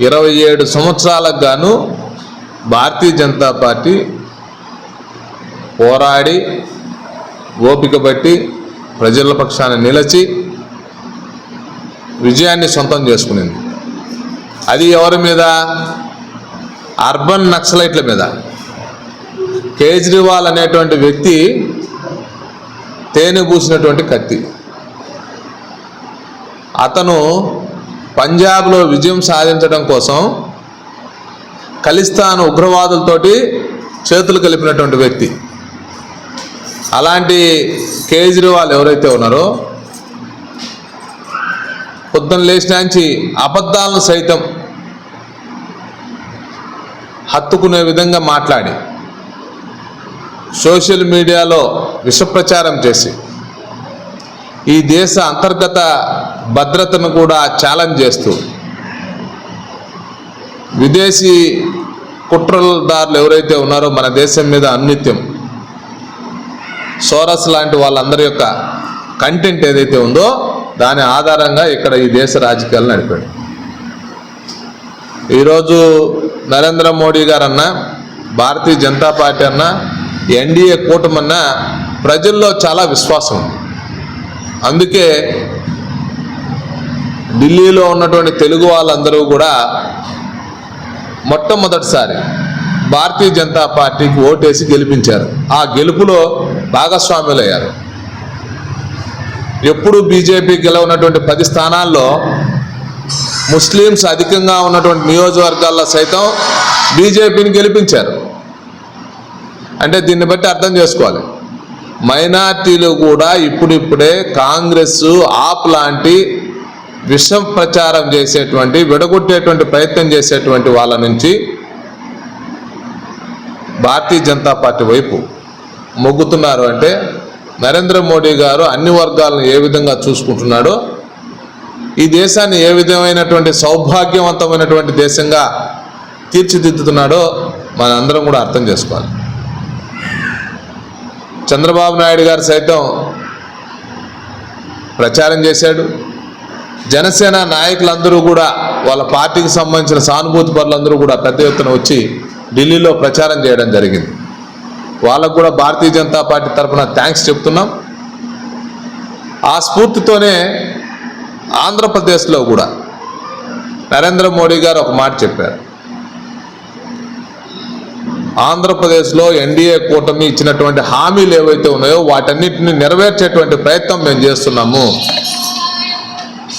ఇరవై ఏడు సంవత్సరాలకు గాను భారతీయ జనతా పార్టీ పోరాడి ఓపిక బట్టి ప్రజల పక్షాన నిలిచి విజయాన్ని సొంతం చేసుకునింది. అది ఎవరి మీద? అర్బన్ నక్సలైట్ల మీద. కేజ్రీవాల్ అనేటువంటి వ్యక్తి తేనె పూసినటువంటి కత్తి. అతను పంజాబ్లో విజయం సాధించడం కోసం ఖలిస్తాన్ ఉగ్రవాదులతోటి చేతులు కలిపినటువంటి వ్యక్తి. అలాంటి కేజ్రీవాల్ ఎవరైతే ఉన్నారో పొద్దున్న లేచినాంచి అబద్ధాలను సైతం హత్తుకునే విధంగా మాట్లాడి సోషల్ మీడియాలో విషప్రచారం చేసి ఈ దేశ అంతర్గత భద్రతను కూడా ఛాలెంజ్ చేస్తూ. విదేశీ కుట్రదారులు ఎవరైతే ఉన్నారో మన దేశం మీద అన్నిత్యం సోరస్ లాంటి వాళ్ళందరి యొక్క కంటెంట్ ఏదైతే ఉందో దాని ఆధారంగా ఇక్కడ ఈ దేశ రాజకీయాలు నడిపాడు ఈరోజు నరేంద్ర మోడీ గారన్నా భారతీయ జనతా పార్టీ అన్నా ఎన్డీఏ కూటమన్నా ప్రజల్లో చాలా విశ్వాసం ఉంది. అందుకే ఢిల్లీలో ఉన్నటువంటి తెలుగు వాళ్ళందరూ కూడా మొట్టమొదటిసారి భారతీయ జనతా పార్టీకి ఓటేసి గెలిపించారు. ఆ గెలుపులో భాగస్వాములయ్యారు. ఎప్పుడు బీజేపీ గెలవనటువంటి పది స్థానాల్లో ముస్లిమ్స్ అధికంగా ఉన్నటువంటి నియోజకవర్గాల్లో సైతం బీజేపీని గెలిపించారు. అంటే దీన్ని బట్టి అర్థం చేసుకోవాలి. మైనార్టీలు కూడా ఇప్పుడిప్పుడే కాంగ్రెస్ ఆప్ లాంటి విషం ప్రచారం చేసేటువంటి విడగొట్టేటువంటి ప్రయత్నం చేసేటువంటి వాళ్ళ నుంచి భారతీయ జనతా పార్టీ వైపు మొగ్గుతున్నారు అంటే నరేంద్ర మోడీ గారు అన్ని వర్గాలను ఏ విధంగా చూసుకుంటున్నాడో ఈ దేశాన్ని ఏ విధమైనటువంటి సౌభాగ్యవంతమైనటువంటి దేశంగా తీర్చిదిద్దుతున్నాడో మనందరం కూడా అర్థం చేసుకోవాలి. చంద్రబాబు నాయుడు గారు సైతం ప్రచారం చేశాడు. జనసేన నాయకులందరూ కూడా వాళ్ళ పార్టీకి సంబంధించిన సానుభూతి పరులందరూ కూడా పెద్ద ఎత్తున వచ్చి ఢిల్లీలో ప్రచారం చేయడం జరిగింది. వాళ్ళకు కూడా భారతీయ జనతా పార్టీ తరఫున థ్యాంక్స్ చెప్తున్నాం. ఆ స్ఫూర్తితోనే ఆంధ్రప్రదేశ్లో కూడా నరేంద్ర మోడీ గారు ఒక మాట చెప్పారు. ఆంధ్రప్రదేశ్లో ఎన్డీఏ కూటమి ఇచ్చినటువంటి హామీలు ఏవైతే ఉన్నాయో వాటన్నిటిని నెరవేర్చేటువంటి ప్రయత్నం మేము చేస్తున్నాము.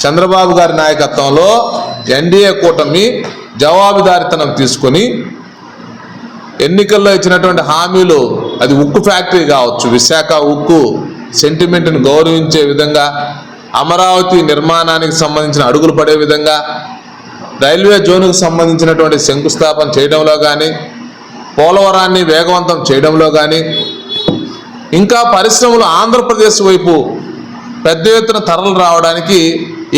చంద్రబాబు గారి నాయకత్వంలో ఎన్డీఏ కూటమి జవాబుదారితనం తీసుకొని ఎన్నికల్లో ఇచ్చినటువంటి హామీలు అది ఉక్కు ఫ్యాక్టరీ కావచ్చు విశాఖ ఉక్కు సెంటిమెంట్ని గౌరవించే విధంగా అమరావతి నిర్మాణానికి సంబంధించిన అడుగులు పడే విధంగా రైల్వే జోన్కు సంబంధించినటువంటి శంకుస్థాపన చేయడంలో కానీ పోలవరాన్ని వేగవంతం చేయడంలో కానీ ఇంకా పరిశ్రమలు ఆంధ్రప్రదేశ్ వైపు పెద్ద ఎత్తున తరలు రావడానికి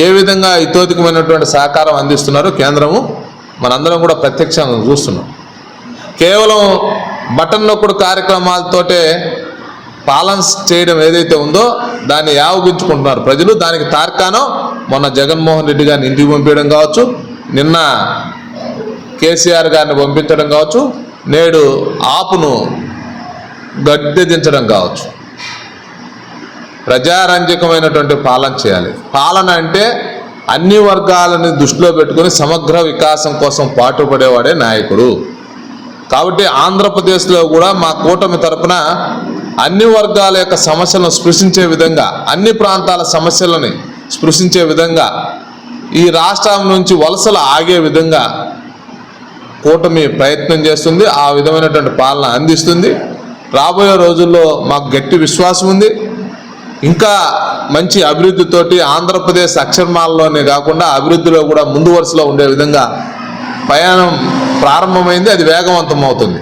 ఏ విధంగా ఇతోధికమైనటువంటి సహకారం అందిస్తున్నారో కేంద్రము మనందరం కూడా ప్రత్యక్షంగా చూస్తున్నాం. కేవలం బటన్ నొక్కుడు కార్యక్రమాలతోటే పాలన చేయడం ఏదైతే ఉందో దాన్ని యావగించుకుంటున్నారు ప్రజలు. దానికి తార్కాణం మొన్న జగన్మోహన్ రెడ్డి గారిని ఇంటికి పంపించడం కావచ్చు నిన్న కేసీఆర్ గారిని పంపించడం కావచ్చు నేడు ఆపును గద్దెదించడం కావచ్చు. ప్రజారంజకమైనటువంటి పాలన చేయాలి. పాలన అంటే అన్ని వర్గాలని దృష్టిలో పెట్టుకొని సమగ్ర వికాసం కోసం పాటుపడేవాడే నాయకుడు. కాబట్టి ఆంధ్రప్రదేశ్లో కూడా మా కూటమి తరపున అన్ని వర్గాల యొక్క సమస్యలను స్పృశించే విధంగా అన్ని ప్రాంతాల సమస్యలని స్పృశించే విధంగా ఈ రాష్ట్రం నుంచి వలసలు ఆగే విధంగా కూటమి ప్రయత్నం చేస్తుంది. ఆ విధమైనటువంటి పాలన అందిస్తుంది. రాబోయే రోజుల్లో మాకు గట్టి విశ్వాసం ఉంది. ఇంకా మంచి అభివృద్ధితోటి ఆంధ్రప్రదేశ్ అక్షర్మాలలోనే కాకుండా అభివృద్ధిలో కూడా ముందు వరుసలో ఉండే విధంగా ప్రయాణం ప్రారంభమైంది అది వేగవంతం అవుతుంది.